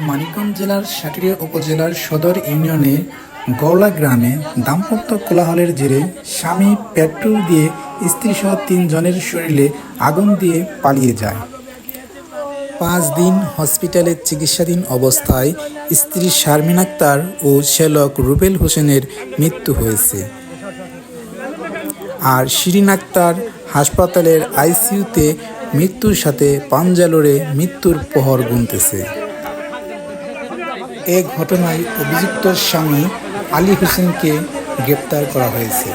মানিকগঞ্জ জেলার সাটুরিয়া উপজেলার সদর ইউনিয়নে গৌলা গ্রামে দাম্পত্য কোলাহলের জেরে স্বামী পেট্রোল দিয়ে স্ত্রীসহ তিনজনের শরীরে আগুন দিয়ে পালিয়ে যায়। পাঁচ দিন হসপিটালে চিকিৎসাধীন অবস্থায় স্ত্রী শারমিন আক্তার ও শ্যালক রুবেল হোসেনের মৃত্যু হয়েছে। আর শিরিন আক্তার হাসপাতালের আইসিইউতে মৃত্যুর সাথে পাঞ্জালোরে মৃত্যুর প্রহর গুনতেছে। এ ঘটনায় অভিযুক্ত স্বামী আলী হোসেনকে গ্রেপ্তার করা হয়েছে।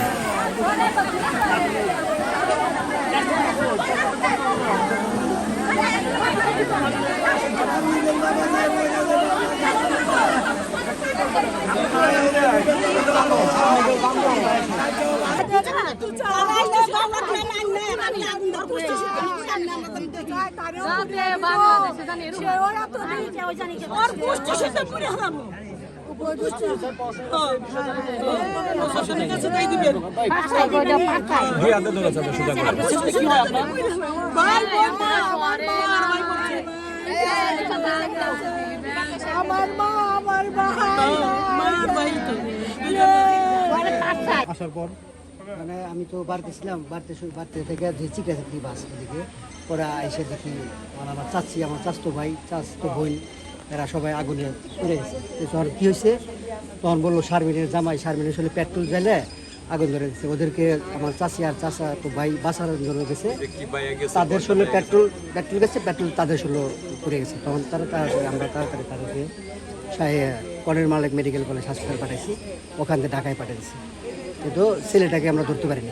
আমার মা আমার ভাই। আসার পর মানে আমি তো বাড়িতে ছিলাম বাড়িতে বাড়িতে থেকে যে চিকা থাকি বাস দিকে পরে এসে দেখি মানে আমার চাচি আমার চাচতো ভাই চাচতো বোন এরা সবাই আগুনে পড়ে গেছে। তখন কী হয়েছে? তখন বলল শারমিনের জামাই শারমিনের আসলে পেট্রোল জ্বালে আগুন ধরে গেছে। ওদেরকে আমার চাচি আর চাচা তো ভাই বাসার জন্য গেছে। তাদের শুনে পেট্রোল পেট্রোল গেছে পেট্রোল তাদের শুলো পড়ে গেছে। তখন তারা তাড়াতাড়ি আমরা তাড়াতাড়ি তাদেরকে কনের মালিক মেডিকেল কলেজ হাসপাতাল পাঠাইছি ওখান থেকে ঢাকায় পাঠিয়েছি কিন্তু ছেলেটাকে আমরা ধরতে পারিনি।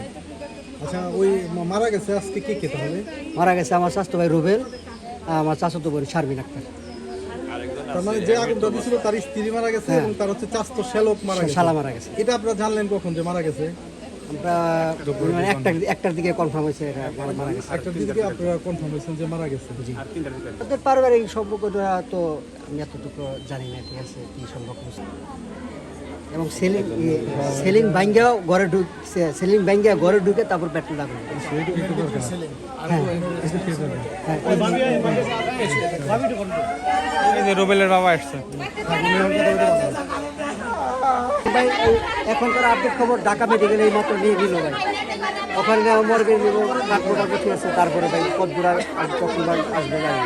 আচ্ছা ওই মারা গেছে আজকে কে কে তাহলে? মারা গেছে আমার স্বাস্থ্য ভাই রুবেল আমার চাচাতো বোন শারমিন আক্তার। তার মানে যে আগুনটা তার স্ত্রী মারা গেছে এবং তার হচ্ছে চাস্ত শ্যালক মারা গেছে। শালা মারা গেছে। এটা আপনারা জানলেন কখন যে মারা গেছে? আমরা মানে একটা একটার দিকে কনফার্ম হয়েছে এটা মারা- মারা গেছে। একটা দিকে আপনারা কনফার্ম হয়েছেন যে মারা গেছে? তাদের পারিবারিক সম্পর্কটা তো আমি এতটুকু জানি না ঠিক আছে? কি সম্পর্ক। এবং সেলিং সেলিং ভাঙ্গিয়াও ঘরে ঢুক সেলিং ভাঙ্গিয়া ঘরে ঢুকে তারপর পেট্রোল লাগবে এই যে রুবেলের বাবা আসছে। ভাই এখনকার আপডেট খবর ঢাকা মেডিকেল এই মাত্র নিয়ে নিল ভাই। ওখানে মর্গে নিব ডাক্তার ঠিক আছে তারপরে ভাই আর কখন ভাই আসবে ভাই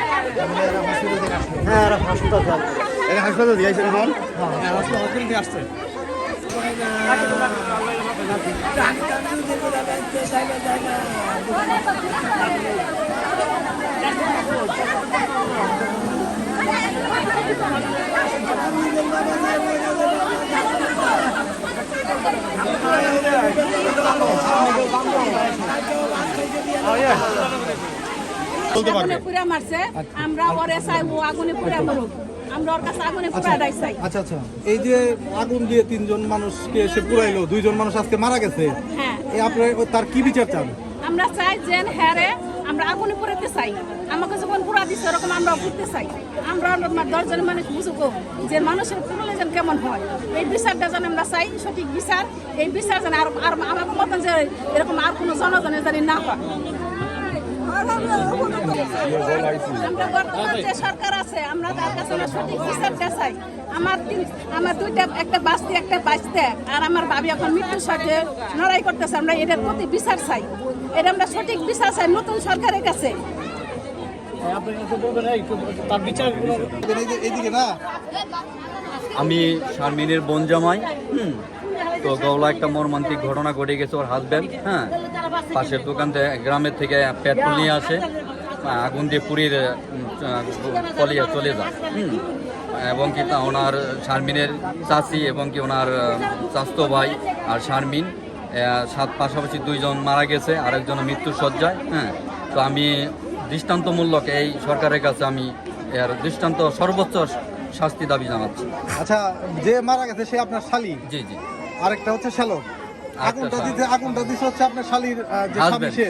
হ্যাঁ আর হাসপাতাল। যাবে হাসপাতাল দিয়েছে এখন? বলতে পারবে পুরা মারছে। আমরা ওরে চাই ও আগুনে পুরা মরুক। আমরা ওর কাছে আগুনে পুরা দাই চাই আচ্ছা আচ্ছা। এই যে আগুন দিয়ে তিনজন মানুষকে সে পুরাইলো দুইজন মানুষ আজকে মারা গেছে হ্যাঁ। এই আপনার তার কি বিচার চান? আমরা চাই যেন হ্যারে আমরা আগুনে পুরাতে চাই। আমাকে যখন পুরা দিচ্ছে ওরকম আমরা পুড়তে চাই। আমরা দশজন মানুষ বুঝুক যে মানুষের পুরলে যেন কেমন হয়। এই বিচারটা যেন আমরা চাই সঠিক বিচার। এই বিচার যেন আর আর আমার মতন যে এরকম আর কোনো জনগণের জানি না হয়। সরকার আছে আমরা তার কাছে সঠিক আমার আমার দুইটা একটা একটা আর আমার ভাবি এখন মৃত্যুর সাথে করতেছে আমরা এটার প্রতি বিচার চাই এটা আমরা সঠিক নতুন সরকারের কাছে আমি শারমিনের বোন জামাই তো গৌলা একটা মর্মান্তিক ঘটনা ঘটে গেছে ওর হাজব্যান্ড হ্যাঁ? পাশের দোকান থেকে গ্রামের থেকে পেট্রোল নিয়ে আসে আগুন দিয়ে পুড়িয়ে উম, পলিয়ে চলে যায়। হুম। এবং কি তা ওনার শারমিনের চাচি এবং কি ওনার চাস্তো ভাই আর শারমিন সাত পাশাপাশি দুইজন মারা গেছে আরেকজন মৃত্যুর সজ্জায় হ্যাঁ? তো আমি দৃষ্টান্তমূলক এই সরকারের কাছে আমি এর দৃষ্টান্ত সর্বোচ্চ শাস্তি দাবি জানাচ্ছি। আচ্ছা যে মারা গেছে সে আপনার শালি? জি জি। আরেকটা হচ্ছে শ্যালক আগুনটা দিতে আগুনটা দিতে হচ্ছে আপনার শালির যে স্বামী সে।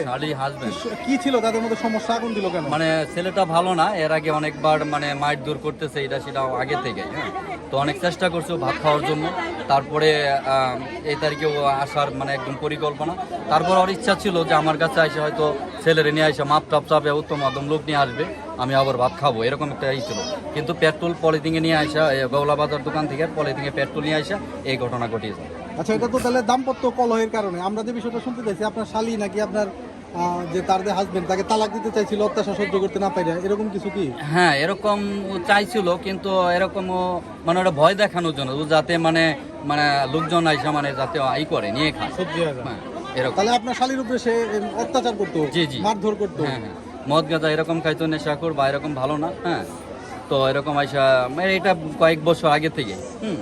কি ছিল? তাদের মধ্যে সমস্যা আগুন দিল কেন? মানে ছেলেটা ভালো না এর আগে অনেকবার মানে মাইট দূর করতেছে এটা সেটা আগে থেকে হ্যাঁ। তো অনেক চেষ্টা করছে ভাত খাওয়ার জন্য। তারপরে এই তারিখে ও আসার মানে একদম পরিকল্পনা। তারপর ওর ইচ্ছা ছিল যে আমার কাছে এসে হয়তো ছেলেরে নিয়ে এসে মাপ টাপ চাপে উত্তম মাধ্যম লোক নিয়ে আসবে আমি আবার ভাত খাব এরকম একটা ই ছিল। কিন্তু পেট্রোল পলিথিনে নিয়ে আসা গৌলা বাজার দোকান থেকে পলিথিনে পেট্রোল নিয়ে আসা এই ঘটনা ঘটিয়েছে। আচ্ছা এটা তো তাহলে দাম্পত্য কলহের কারণে। আমরা যে বিষয়টা শুনতে চাইছি আপনার শালি নাকি আপনার যে তার যে হাজবেন্ড তাকে তালাক দিতে চাইছিল অত্যাচার সহ্য করতে না পারে এরকম কিছু কি? হ্যাঁ এরকম চাইছিল কিন্তু এরকম মানে ওটা ভয় দেখানোর জন্য ও যাতে মানে মানে লোকজন আইসা মানে যাতে আই করে নিয়ে খায়। হ্যাঁ, এরকম। তাহলে আপনার শালির উপরে সে অত্যাচার করতো জি, জি। মারধর করতো? হ্যাঁ হ্যাঁ। মদ গাঁজা এরকম খাইতো নেশাখোর বা এরকম ভালো না হ্যাঁ। তো এরকম আইসা মানে এটা কয়েক বছর আগে থেকে হুম।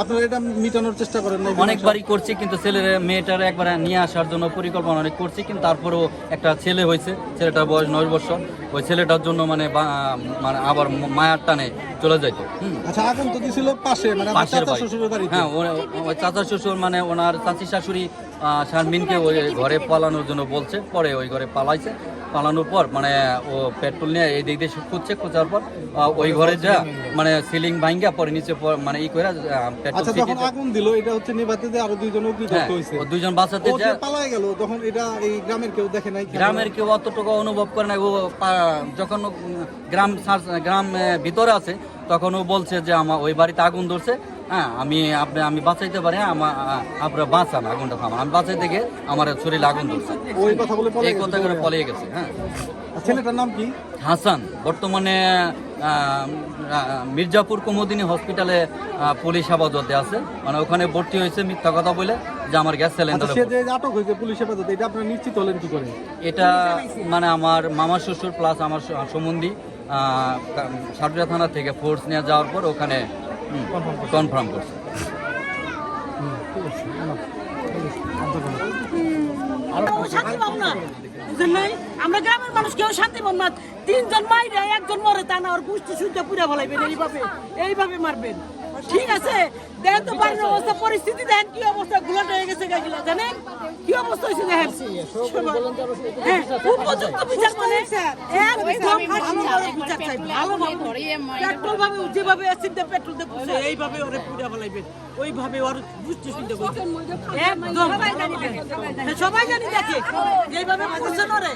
আপনারা এটা মিটানোর চেষ্টা করেন না অনেকবারই করছি, কিন্তু ছেলের মেয়েটার একবার নিয়ে আসার জন্য পরিকল্পনা অনেক করছি, কিন্তু তারপরেও একটা ছেলে হয়েছে, ছেলেটার বয়স নয় বছর। ওই ছেলেটার জন্য মানে মানে আবার মায়ার টানে চলে যাইতো। আচ্ছা দিছিল পাশে মানে পাশের বাড়ি। হ্যাঁ ওই চাচা শ্বশুর মানে ওনার চাচি শাশুড়ি শারমিনকে ওই ঘরে পালানোর জন্য বলছে পরে ওই ঘরে পালাইছে। পালানোর পর মানে ও পেট্রোল নিয়ে এই দিক দিয়ে খুঁজছে খোঁজার পর ওই ঘরে যা মানে সিলিং ভাঙ্গা পরে নিচে মানে ই করে পেট্রোল আচ্ছা যখন আগুন দিল এটা হচ্ছে আরও দুইজন হ্যাঁ অগ্নিদগ্ধ হয়েছে ও দুইজন বাঁচাতে যা যে। পালায় গেল তখন এটা এই গ্রামের কেউ দেখে নাই গ্রামের কেউ অতটুকু অনুভব করে না ও যখন গ্রাম গ্রাম ভিতরে আছে তখন ও বলছে যে আমার ওই বাড়িতে আগুন ধরছে। হ্যাঁ আমি আপনি আমি বাঁচাইতে পারি হ্যাঁ, আমার আপনার বাঁচান আগুনটা থামান। আমি বাঁচাইতে গিয়ে আমার শরীরে আগুন ধরছে। ওই কথা বলে এই কথা করে পলিয়ে গেছে হ্যাঁ। ছেলেটার নাম কি? হাসান। বর্তমানে মির্জাপুর কুমুদিনী হসপিটালে পুলিশ হেফাজতে আছে। মানে ওখানে ভর্তি হয়েছে মিথ্যা কথা বলে যে আমার গ্যাস আচ্ছা সিলিন্ডার সে যে আটক হয়েছে পুলিশ হেফাজতে এটা আপনারা নিশ্চিত হলেন কি করে? এটা মানে আমার মামা শ্বশুর প্লাস আমার সম্বন্ধী সাটুরা থানা থেকে ফোর্স নিয়ে যাওয়ার পর ওখানে কনফার্ম করছে। শান্তি আমরা গ্রামের মানুষ, কেউ শান্তি না। তিনজন মাইরে, একজন মরে, তা না, ওর গুষ্টি শুনতে পুরে ভালাইবেন এইভাবে এইভাবে মারবেন। ঠিক আছে? দেখেন তো বাড়ির অবস্থা, পরিস্থিতি দেখেন কি অবস্থা? গুলো হয়ে গেছে গাগুলা জানেন? কি অবস্থা হয়েছে দেখেন? হ্যাঁ, উপযুক্ত বিচার মানে একদম বিচার চাই পেট্রোল ভাবে যেভাবে অ্যাসিড পেট্রোল দিয়ে পুষে এইভাবে ওরে পুড়ে ফেলাইবেন ওইভাবে ওর শুনতে একদম সবাই জানি দেখে। ওরে।